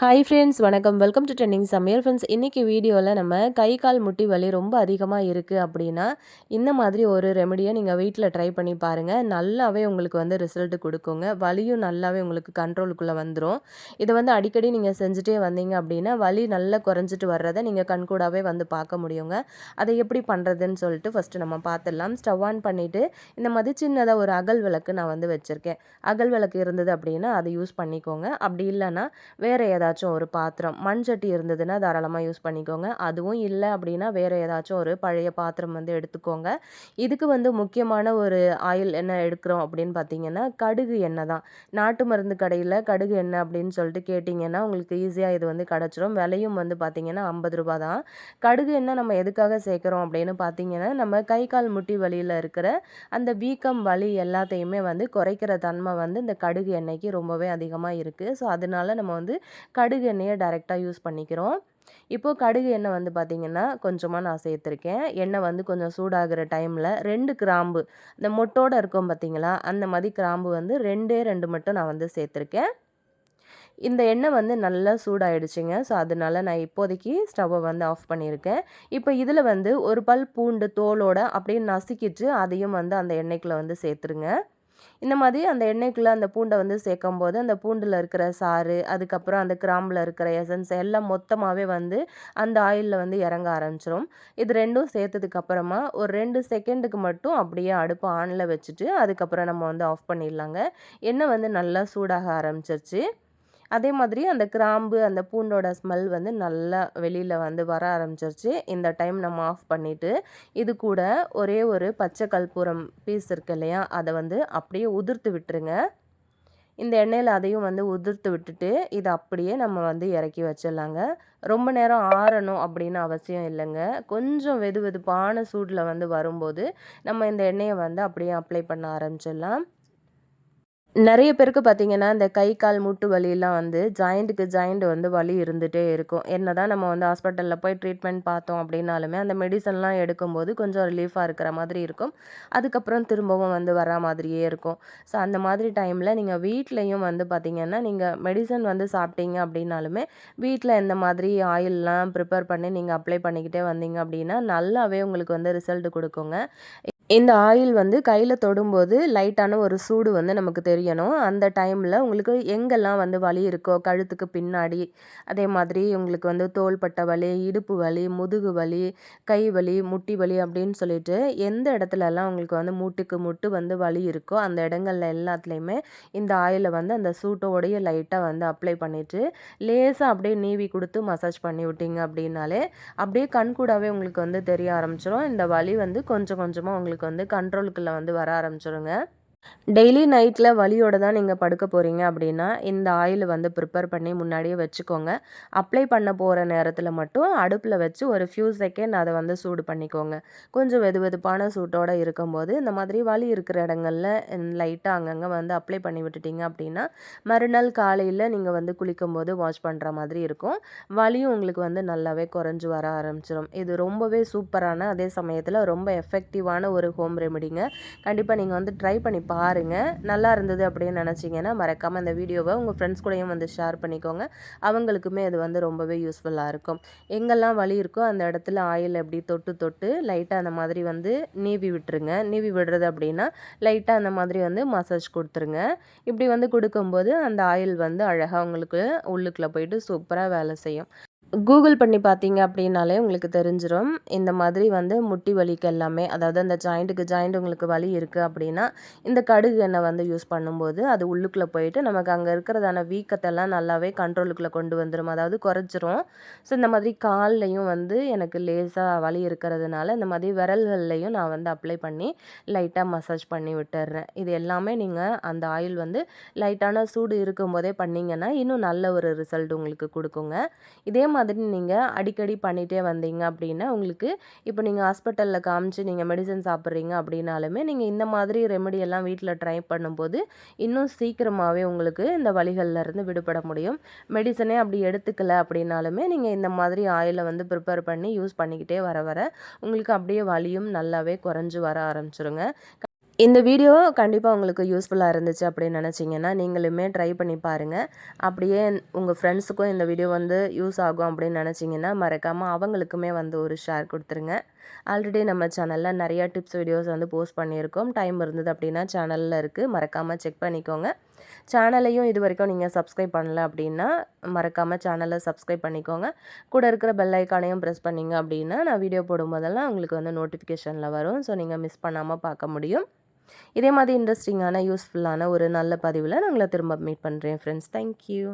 Hi friends வணக்கம். Welcome to trending சமையல் friends இன்றைக்கி வீடியோவில் நம்ம கை கால் முட்டி வலி ரொம்ப அதிகமாக இருக்குது அப்படின்னா இந்த மாதிரி ஒரு ரெமடியை நீங்கள் வீட்டில் ட்ரை பண்ணி பாருங்கள் நல்லாவே உங்களுக்கு வந்து ரிசல்ட் கொடுக்குங்க. வலியும் நல்லாவே உங்களுக்கு கண்ட்ரோலுக்குள்ளே வந்துடும் இதை வந்து அடிக்கடி நீங்கள் செஞ்சுட்டே வந்தீங்க அப்படின்னா வலி நல்லா குறைஞ்சிட்டு வர்றதை நீங்கள் கண்கூடாவே வந்து பார்க்க முடியுங்க. அதை எப்படி பண்ணுறதுன்னு சொல்லிட்டு ஃபஸ்ட்டு நம்ம பார்த்துடலாம். ஸ்டவ் ஆன் பண்ணிவிட்டு இந்த மாதிரி சின்னதாக ஒரு அகல் விளக்கு நான் வந்து வச்சுருக்கேன். அகல் விளக்கு இருந்தது அப்படின்னா அதை யூஸ் பண்ணிக்கோங்க. அப்படி இல்லைன்னா வேறு ஏதாவது ஏதாச்சும் ஒரு பாத்திரம் மண் சட்டி இருந்ததுன்னா தாராளமாக யூஸ் பண்ணிக்கோங்க. அதுவும் இல்லை அப்படின்னா வேறு ஏதாச்சும் ஒரு பழைய பாத்திரம் வந்து எடுத்துக்கோங்க. இதுக்கு வந்து முக்கியமான ஒரு ஆயில் என்ன எடுக்கிறோம் அப்படின்னு பார்த்தீங்கன்னா கடுகு எண்ணெய் தான். நாட்டு மருந்து கடையில் கடுகு எண்ணெய் அப்படின்னு சொல்லிட்டு கேட்டிங்கன்னா உங்களுக்கு ஈஸியாக இது வந்து கிடச்சிரும். விலையும் வந்து பார்த்திங்கன்னா ஐம்பது ரூபா தான். கடுகு எண்ணெய் நம்ம எதுக்காக சேர்க்குறோம் அப்படின்னு பார்த்தீங்கன்னா நம்ம கை கால் முட்டி வலியில் இருக்கிற அந்த வீக்கம் வலி எல்லாத்தையுமே வந்து குறைக்கிற தன்மை வந்து இந்த கடுகு எண்ணெய்க்கு ரொம்பவே அதிகமாக இருக்குது ஸோ அதனால நம்ம வந்து கடுகு எண்ணெயை டைரெக்டாக யூஸ் பண்ணிக்கிறோம். இப்போது கடுகு எண்ணெய் வந்து பார்த்திங்கன்னா கொஞ்சமாக நான் சேர்த்துருக்கேன். எண்ணெய் வந்து கொஞ்சம் சூடாகிற டைமில் ரெண்டு கிராம்பு இந்த மொட்டோடு இருக்கும் பார்த்திங்களா அந்த மாதிரி கிராம்பு வந்து ரெண்டே ரெண்டு மட்டும் நான் வந்து சேர்த்துருக்கேன். இந்த எண்ணெய் வந்து நல்லா சூடாயிடுச்சுங்க. ஸோ அதனால நான் இப்போதைக்கு ஸ்டவ்வை வந்து ஆஃப் பண்ணியிருக்கேன். இப்போ இதில் வந்து ஒரு பல் பூண்டு தோலோட அப்படியே நசுக்கிட்டு அதையும் வந்து அந்த எண்ணெய்க்குள்ளே வந்து சேர்த்துருங்க. இந்த மாதிரி அந்த எண்ணெய்க்குள்ளே அந்த பூண்டை வந்து சேர்க்கும் போது அந்த பூண்டில் இருக்கிற சாறு அதுக்கப்புறம் அந்த கிராம்பில் இருக்கிற எசன்ஸ் எல்லாம் மொத்தமாகவே வந்து அந்த ஆயிலில் வந்து இறங்க ஆரம்பிச்சிடும் இது ரெண்டும் சேர்த்ததுக்கு அப்புறமா ஒரு ரெண்டு செகண்டுக்கு மட்டும் அப்படியே அடுப்பு ஆனில் வச்சுட்டு அதுக்கப்புறம் நம்ம வந்து ஆஃப் பண்ணிடலாங்க. எண்ணெய் வந்து நல்லா சூடாக ஆரம்பிச்சிருச்சு. அதே மாதிரி அந்த கிராம்பு அந்த பூண்டோட ஸ்மெல் வந்து நல்லா வெளியில் வந்து வர ஆரம்பிச்சிருச்சு. இந்த டைம் நம்ம ஆஃப் பண்ணிவிட்டு இது கூட ஒரே ஒரு பச்சை கற்பூரம் பீஸ் இருக்கு இல்லையா அதை வந்து அப்படியே உதிர்த்து விட்டுருங்க. இந்த எண்ணெயில் அதையும் வந்து உதிர்த்து விட்டுட்டு இதை அப்படியே நம்ம வந்து இறக்கி வச்சிடலாங்க. ரொம்ப நேரம் ஆறணும் அப்படின்னு அவசியம் இல்லைங்க. கொஞ்சம் வெது வெதுப்பான சூடில் வந்து வரும்போது நம்ம இந்த எண்ணெயை வந்து அப்படியே அப்ளை பண்ண ஆரம்பிச்சிடலாம். நிறைய பேருக்கு பார்த்தீங்கன்னா, இந்த கை, கால் மூட்டு வலியெல்லாம் வந்து ஜாயிண்ட்டுக்கு ஜாயிண்ட் வந்து வலி இருந்துகிட்டே இருக்கும். என்ன தான் நம்ம வந்து ஹாஸ்பிட்டலில் போய் ட்ரீட்மெண்ட் பார்த்தோம் அப்படின்னாலுமே, அந்த மெடிசன்லாம் எடுக்கும்போது கொஞ்சம் ரிலீஃபாக இருக்கிற மாதிரி இருக்கும். அதுக்கப்புறம் திரும்பவும் வந்து வரா மாதிரியே இருக்கும். ஸோ அந்த மாதிரி டைமில் நீங்கள் வீட்லேயும் வந்து பார்த்தீங்கன்னா, நீங்கள் மெடிசன் வந்து சாப்பிட்டீங்க அப்படின்னாலுமே, வீட்டில் இந்த மாதிரி ஆயில்லாம் ப்ரிப்பேர் பண்ணி நீங்கள் அப்ளை பண்ணிக்கிட்டே வந்தீங்க அப்படின்னா, நல்லாவே உங்களுக்கு வந்து ரிசல்ட் கொடுக்குங்க. இந்த ஆயில் வந்து கையில் தொடும்போது லைட்டான ஒரு சூடு வந்து நமக்கு தெரியணும். அந்த டைமில் உங்களுக்கு எங்கெல்லாம் வந்து வலி இருக்கோ கழுத்துக்கு பின்னாடி அதே மாதிரி உங்களுக்கு வந்து தோள்பட்ட வலி இடுப்பு வலி முதுகு வலி கை வலி முட்டி வலி அப்படின்னு சொல்லிட்டு எந்த இடத்துலலாம் உங்களுக்கு வந்து மூட்டுக்கு முட்டு வந்து வலி இருக்கோ அந்த இடங்கள்ல எல்லாத்துலேயுமே இந்த ஆயிலை வந்து அந்த சூட்டோடைய லைட்டாக வந்து அப்ளை பண்ணிவிட்டு லேசாக அப்படியே நீவி கொடுத்து மசாஜ் பண்ணி விட்டீங்க அப்படின்னாலே அப்படியே கண்கூடாவே உங்களுக்கு வந்து தெரிய ஆரம்பிச்சிடும் இந்த வலி வந்து கொஞ்சம் கொஞ்சமாக உங்களுக்கு உங்களுக்கு வந்து கண்ட்ரோலுக்குள்ளே வந்து வர ஆரம்பிச்சிருங்க. டெய்லி நைட்டில் வலியோடு தான் நீங்கள் படுக்க போகிறீங்க அப்படின்னா இந்த ஆயில் வந்து ப்ரிப்பேர் பண்ணி முன்னாடியே வச்சுக்கோங்க. அப்ளை பண்ண போகிற நேரத்தில் மட்டும் அடுப்பில் வச்சு ஒரு ஃபியூ செகண்ட் அதை வந்து சூடு பண்ணிக்கோங்க. கொஞ்சம் வெது வெதுப்பான சூட்டோடு இருக்கும்போது இந்த மாதிரி வலி இருக்கிற இடங்களில் லைட்டாக அங்கங்கே வந்து அப்ளை பண்ணி விட்டுட்டீங்க அப்படின்னா மறுநாள் காலையில் நீங்கள் வந்து குளிக்கும்போது வாஷ் பண்ணுற மாதிரி இருக்கும். வலியும் உங்களுக்கு வந்து நல்லாவே குறைஞ்சி வர ஆரம்பிச்சிடும் இது ரொம்பவே சூப்பரான அதே சமயத்தில் ரொம்ப எஃபெக்டிவான ஒரு ஹோம் ரெமெடிங்க கண்டிப்பாக நீங்கள் வந்து ட்ரை பண்ணி பாருங்கள் நல்லா இருந்தது அப்படின்னு நினச்சிங்கன்னா மறக்காமல் இந்த வீடியோவை உங்கள் ஃப்ரெண்ட்ஸ் கூடயும் வந்து ஷேர் பண்ணிக்கோங்க. அவங்களுக்குமே அது வந்து ரொம்பவே யூஸ்ஃபுல்லாக இருக்கும். எங்கெல்லாம் வலி இருக்கோ அந்த இடத்துல ஆயில் எப்படி தொட்டு தொட்டு லைட்டாக அந்த மாதிரி வந்து நீவி விட்டுருங்க. நீவி விடுறது அப்படின்னா லைட்டாக அந்த மாதிரி வந்து மசாஜ் கொடுத்துருங்க. இப்படி வந்து கொடுக்கும்போது அந்த ஆயில் வந்து அழகாக உங்களுக்கு உள்ளுக்குள்ளே போயிட்டு சூப்பராக வேலை செய்யும். கூகுள் பண்ணி பார்த்தீங்க அப்படின்னாலே உங்களுக்கு தெரிஞ்சிடும் இந்த மாதிரி வந்து முட்டி வலிக்கு எல்லாமே அதாவது அந்த ஜாயிண்ட்டுக்கு ஜாயிண்ட் உங்களுக்கு வலி இருக்குது அப்படின்னா இந்த கடுகு எண்ணெய் வந்து யூஸ் பண்ணும்போது அது உள்ளுக்குள்ளே போயிட்டு நமக்கு அங்கே இருக்கிறதான வீக்கத்தெல்லாம் நல்லாவே கண்ட்ரோலுக்குள்ளே கொண்டு வந்துடும் அதாவது குறைச்சிரும் ஸோ இந்த மாதிரி கால்லையும் வந்து எனக்கு லேசாக வலி இருக்கிறதுனால இந்த மாதிரி விரல்கள்லையும் நான் வந்து அப்ளை பண்ணி லைட்டாக மசாஜ் பண்ணி விட்டுறேன் இது எல்லாமே நீங்கள் அந்த ஆயில் வந்து லைட்டான சூடு இருக்கும்போதே பண்ணிங்கன்னா இன்னும் நல்ல ஒரு ரிசல்ட் உங்களுக்கு கொடுக்குங்க. இதே மாதிரி நீங்கள் அடிக்கடி பண்ணிகிட்டே வந்தீங்க அப்படின்னா உங்களுக்கு இப்போ நீங்கள் ஹாஸ்பிட்டலில் காமிச்சு நீங்கள் மெடிசன் சாப்பிட்றீங்க அப்படின்னாலுமே நீங்கள் இந்த மாதிரி ரெமெடி எல்லாம் வீட்டில் ட்ரை பண்ணும்போது இன்னும் சீக்கிரமாகவே உங்களுக்கு இந்த வழிகள்லேருந்து விடுபட முடியும். மெடிசனே அப்படி எடுத்துக்கல அப்படின்னாலுமே நீங்கள் இந்த மாதிரி ஆயிலை வந்து ப்ரிப்பேர் பண்ணி யூஸ் பண்ணிக்கிட்டே வர வர உங்களுக்கு அப்படியே வலியும் நல்லாவே குறைஞ்சி வர ஆரம்பிச்சிருங்க. இந்த வீடியோ கண்டிப்பாக உங்களுக்கு யூஸ்ஃபுல்லாக இருந்துச்சு அப்படின்னு நினச்சிங்கன்னா நீங்களுமே ட்ரை பண்ணி பாருங்கள் அப்படியே உங்கள் ஃப்ரெண்ட்ஸுக்கும் இந்த வீடியோ வந்து யூஸ் ஆகும் அப்படின்னு நினச்சிங்கன்னா மறக்காமல் அவங்களுக்குமே வந்து ஒரு ஷேர் கொடுத்துருங்க. ஆல்ரெடி நம்ம சேனலில் நிறையா டிப்ஸ் வீடியோஸ் வந்து போஸ்ட் பண்ணியிருக்கோம். டைம் இருந்தது அப்படின்னா சேனலில் இருக்குது மறக்காமல் செக் பண்ணிக்கோங்க. சேனலையும் இது வரைக்கும் நீங்கள் சப்ஸ்கிரைப் பண்ணல அப்படின்னா மறக்காமல் சேனலை சப்ஸ்கிரைப் பண்ணிக்கோங்க. கூட இருக்கிற பெல் ஐக்கானையும் ப்ரெஸ் பண்ணிங்க அப்படின்னா நான் வீடியோ போடும்போதெல்லாம் உங்களுக்கு வந்து நோட்டிஃபிகேஷனில் வரும். ஸோ நீங்கள் மிஸ் பண்ணாமல் பார்க்க முடியும். இதே மாதிரி இன்ட்ரெஸ்டிங்கான யூஸ்ஃபுல்லான ஒரு நல்ல பதிவில் நான் உங்களை திரும்ப மீட் பண்ணுறேன் ஃப்ரெண்ட்ஸ் தேங்க்யூ